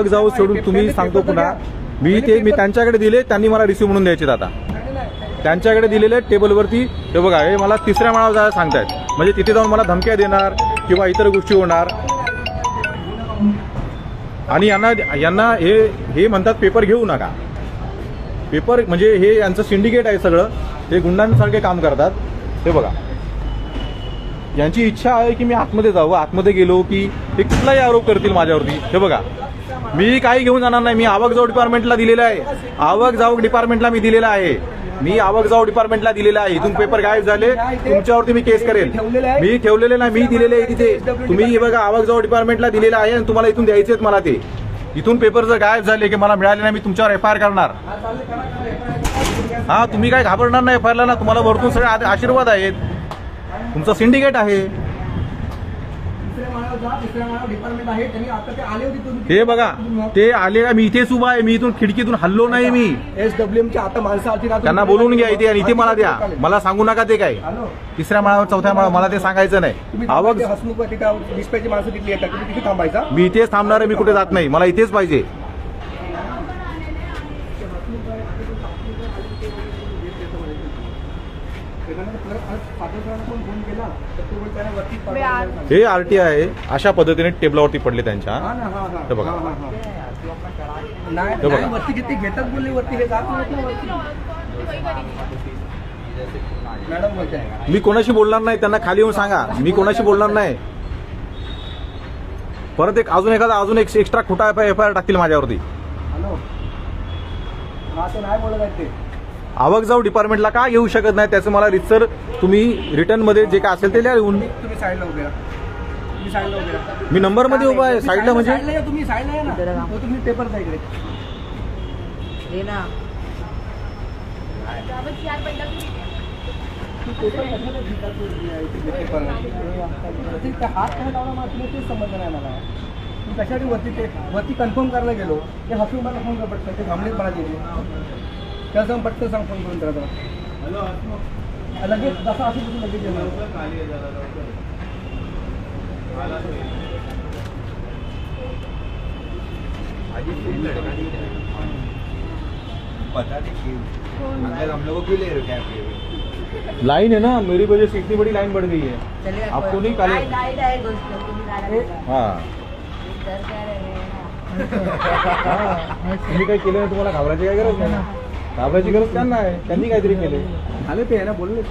मग जाऊ सोडून तुम्ही सांगतो पुन्हा. मी ते मी त्यांच्याकडे दिले त्यांनी मला रिसिव्ह म्हणून द्यायचे आता त्यांच्याकडे दिलेले टेबलवरती हे बघा हे मला तिसऱ्या माळावर जायला सांगतायत. म्हणजे तिथे जाऊन मला धमक्या देणार किंवा इतर गोष्टी होणार. आणि यांना यांना हे हे म्हणतात पेपर घेऊ नका. पेपर म्हणजे हे यांचं सिंडिकेट आहे सगळं. ते गुंडांसारखे काम करतात. हे बघा. यांची इच्छा आहे की मी आतमध्ये जावं आतमध्ये गेलो की ते कुठलाही आरोप करतील माझ्यावरती. हे बघा मी काही घेऊन जाणार नाही. मी आवक जाऊ डिपार्टमेंटला दिलेलं आहे. आवक जाऊ डिपार्टमेंटला मी दिलेला आहे. मी आवक जाऊ डिपार्टमेंटला दिलेला आहे. इथून पेपर गायब झाले. तुमच्यावरती मी केस करेल. मी ठेवलेले नाही. मी दिलेले आहे तिथे. तुम्ही हे बघा आवक जाऊ डिपार्टमेंटला दिलेलं आहे आणि तुम्हाला इथून द्यायचे आहेत मला ते. इथून पेपर जर गायब झाले की मला मिळाले नाही मी तुमच्यावर एफ आय आर करणार. हा तुम्ही काय घाबरणार नाही एफ आय आरला ना. तुम्हाला वरतून सगळे आशीर्वाद आहेत. तुमचं सिंडिकेट आहे. हे बघा ते आले का? मी इथेच उभा आहे. मी इथून खिडकीतून हल्लो नाही मी. एस डब्ल्यू ची आता माणसं त्यांना बोलवून घ्या इथे आणि इथे मला द्या. मला सांगू नका ते काय. तिसऱ्या माळावर चौथ्या माळावर मला ते सांगायचं नाही. आवक थांबायचा. मी इथेच थांबणार आहे. मी कुठे जात नाही. मला इथेच पाहिजे. हे आरटीआय आहे अशा पद्धतीने टेबलावरती पडले त्यांच्या. हा हा हा. हे बघा. हा. नाही बघा. नाही, वरती किती घेतात बोलले वरती जात नाहीत ना वरती. मॅडम बोलते आहे. मी कोणाशी बोलणार नाही त्यांना खाली येऊन सांगा. मी कोणाशी बोलणार नाही. परत एक अजून एखादा अजून एक एक्स्ट्रा खोटा एफ आय आर टाकतील माझ्यावरती. नाही बोलत आहेत ते. आवक जाऊ डिपार्टमेंटला का घेऊ शकत नाही त्याचं मला रितसर तुम्ही रिटर्नमध्ये जे काय असेल ते लिहा लिहून तुम्ही साईडला उभे राहा. तुम्ही साईडला उभे राहा. मी नंबरमध्ये उभा आहे साईडला म्हणजे साईडला या, तुम्ही साईडला या ना. हो, तुम्ही पेपर द्या हे ना. ते- ते हात काय लावला मला? तुला तेच समजलं नाही मला. मी कशासाठी वरती ते वरती कन्फर्म करायला गेलो? ते हसून मला फोन कर पटकन ते थांबलेच मला गेले. सांग पटकन सांग फ़ोन करून त्याला लगेच जसं। असेल तसं लगेच येणार पता नहीं हम लोगों क्यों ले रहे हो लाइन है ना मेरी वजह से इतनी बड़ी लाइन बढ़ गई है। आपको नहीं काले- हा. हा. तुम्ही काही केलं नाही तुम्हाला घाबरायची काय गरज नाही घाबरायची गरज त्यांना आहे. त्यांनी काहीतरी केले आले ते आहे ना बोलले?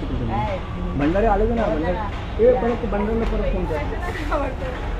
भंडारे आले ना. भंडारे ते परत ते भंडाऱ्यांना परत फोन करा.